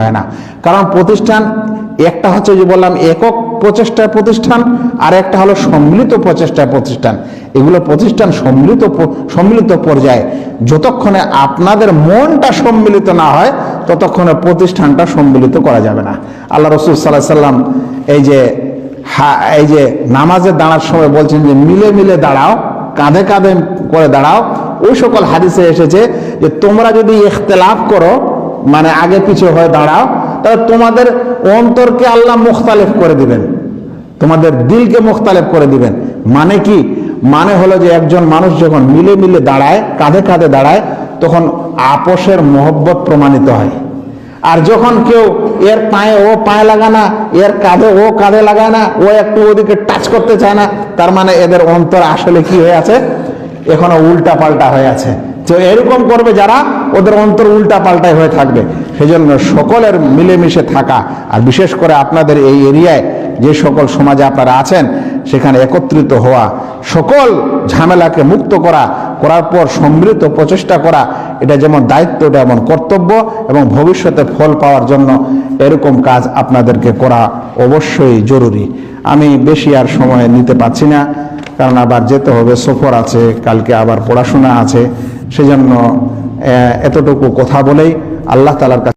হয় না। কারণ প্রতিষ্ঠান, একটা হচ্ছে যে বললাম একক প্রচেষ্টার প্রতিষ্ঠান, আর একটা হলো সম্মিলিত প্রচেষ্টার প্রতিষ্ঠান। এগুলো প্রতিষ্ঠান সম্মিলিত সম্মিলিত পর্যায়ে। যতক্ষণে আপনাদের মনটা সম্মিলিত না হয়, ততক্ষণে প্রতিষ্ঠানটা সম্মিলিত করা যাবে না। আল্লাহ রসুল সাল্লাহ সাল্লাম এই যে হা, এই যে নামাজে দাঁড়ার সময় বলছেন যে, মিলে মিলে দাঁড়াও, কাঁধে কাঁধে করে দাঁড়াও। ওই সকল হাদিসে এসেছে যে, তোমরা যদি ইখতলাফ করো মানে আগে পিছে হয়ে দাঁড়াও। তাহলে তোমাদের অন্তরকে আল্লাহ মুখতালেফ করে দিবেন। তোমাদের দিলকে মুখতালেফ করে দিবেন। মানে কি? মানে হলো যে একজন মানুষ যখন মিলে মিলে দাঁড়ায়, কাঁধে কাঁধে দাঁড়ায়, তখন আপোষের মহব্বত প্রমাণিত হয়। আর যখন কেউ এর পায়ে ও পায়ে লাগায় না, এর কাঁধে ও কাঁধে লাগায় না, ও একটু ওদিকে টাচ করতে চায় না, তার মানে এদের অন্তর আসলে কি হয়ে আছে? এখনও উল্টা পাল্টা হয়ে আছে। তো এরকম করবে যারা, ওদের অন্তর উল্টা পাল্টাই হয়ে থাকবে। সেজন্য সকলের মিলেমিশে থাকা, আর বিশেষ করে আপনাদের এই এরিয়ায় যে সকল সমাজে আপনারা আছেন, সেখানে একত্রিত হওয়া, সকল ঝামেলাকে মুক্ত করা, করার পর সম্মিলিত প্রচেষ্টা করা, এটা যেমন দায়িত্ব, এটা এমন কর্তব্য, এবং ভবিষ্যতে ফল পাওয়ার জন্য এরকম কাজ আপনাদেরকে করা অবশ্যই জরুরি। আমি বেশি আর সময় নিতে পারছি না, কারণ আবার যেতে হবে, সফর আছে, কালকে আবার পড়াশোনা আছে সেজন্য এতটুকু কথা বলেই আল্লাহ তালার কাছে